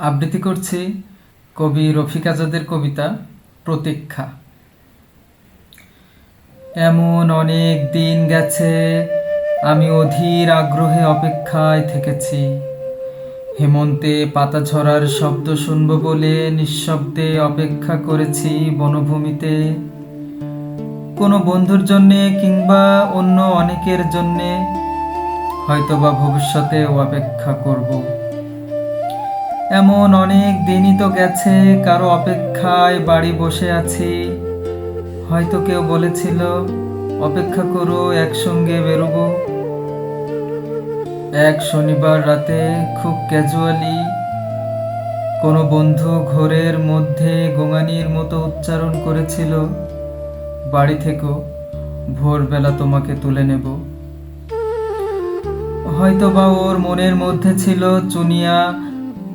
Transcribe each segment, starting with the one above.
আবৃত্তি করছি কবি রফিক আজাদের কবিতা প্রতীক্ষা। এমন অনেক দিন গেছে, আমি অধীর আগ্রহে অপেক্ষায় থেকেছি। হেমন্তে পাতা ঝরার শব্দ শুনব বলে নিঃশব্দে অপেক্ষা করেছি বনভূমিতে। কোনো বন্ধুর জন্যে কিংবা অন্য অনেকের জন্যে হয়তোবা ভবিষ্যতেও অপেক্ষা করব। এমন অনেক দিনই তো গেছে, কারও অপেক্ষায় বাড়ি বসে আছি। হয়তো কেউ বলেছিল, অপেক্ষা করো, একসঙ্গে বেরোবো। এক শনিবার রাতে খুব ক্যাজুয়ালি কোনো বন্ধু ঘোরের মধ্যে গোঙানির মতো উচ্চারণ করেছিল, বাড়ি থেকেও ভোরবেলা তোমাকে তুলে নেব। হয়তো বা ওর মনের মধ্যে ছিল, চুনিয়া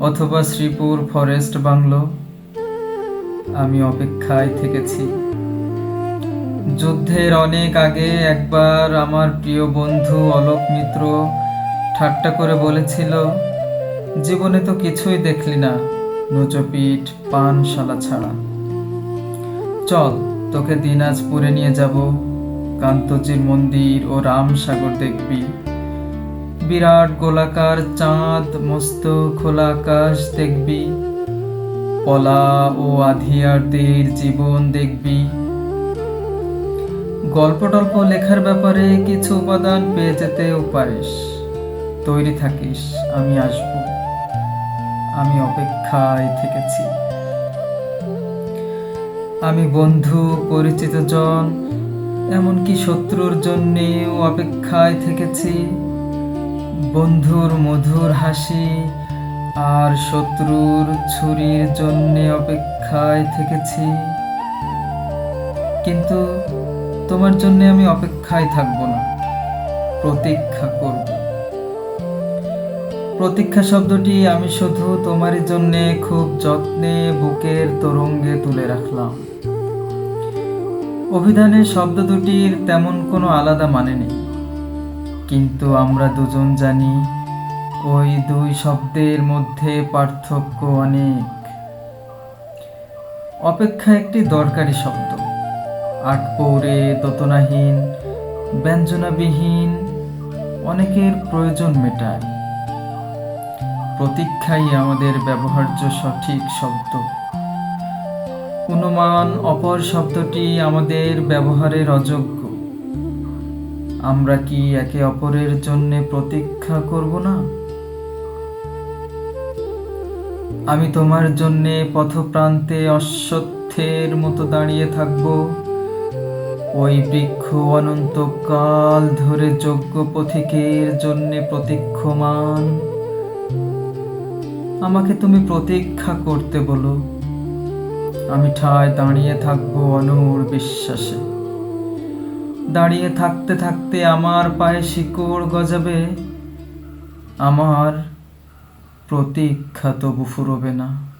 অথবা শ্রীপুর ফরেস্ট বাংলো। আমি অপেক্ষায় থেকেছি। যুদ্ধের অনেক আগে একবার আমার প্রিয় বন্ধু অলোক মিত্র ঠাট্টা করে বলেছিল, জীবনে তো কিছুই দেখলি না নুচোপিঠ পানশালা ছাড়া। চল, তোকে দিনাজপুরে নিয়ে যাব, কান্তজির মন্দির ও রামসাগর দেখবি। বিরাট গোলাকার চাঁদ, মস্ত খোলা আকাশ দেখবি। পলা ও আধিয়ারদের জীবন দেখবি। গল্প টল্প লেখার ব্যাপারে কিছু উপাদান পেয়ে যেতেও পারিস। তৈরি থাকিস, আমি আসব। আমি অপেক্ষায় থেকেছি। আমি বন্ধু, পরিচিত জন, এমনকি শত্রুর জন্যেও অপেক্ষায় থেকেছি। বন্ধুর মধুর হাসি আর শত্রুর ছুরির জন্যে অপেক্ষায় থেকেছি। কিন্তু তোমার জন্য আমি অপেক্ষায় থাকব না, প্রতীক্ষা করব। প্রতীক্ষা শব্দটি আমি শুধু তোমারই জন্যে খুব যত্নে বুকের তরঙ্গে তুলে রাখলাম। অভিধানে শব্দ দুটির তেমন কোনো আলাদা মানে নেই। কিন্তু আমরা দুজন জানি, ওই দুই শব্দের মধ্যে পার্থক্য অনেক। অপেক্ষা একটি দরকারি শব্দ। আট পৌরে দোতনাহীন, ব্যঞ্জনাবিহীন, অনেকের প্রয়োজন মেটায়। প্রতীক্ষাই আমাদের ব্যবহার্য সঠিক শব্দ। অনুমান অপর শব্দটি আমাদের ব্যবহারের অযোগ্য। আমরা কি একে অপরের জন্য প্রতীক্ষা করব না? আমি তোমার জন্যে পথপ্রান্তে অশ্বত্থের মতো দাঁড়িয়ে থাকব। ওই বৃক্ষ অনন্তকাল ধরে যোগ্য পথিকের জন্যে প্রতীক্ষমান। আমাকে তুমি প্রতীক্ষা করতে বলো। আমি ঠায় দাঁড়িয়ে থাকব অনূর বিশ্বাসে। দাঁড়িয়ে থাকতে থাকতে আমার পায়ে শিকড় গজাবে আমার প্রতীক্ষা তবু ফুরবে না।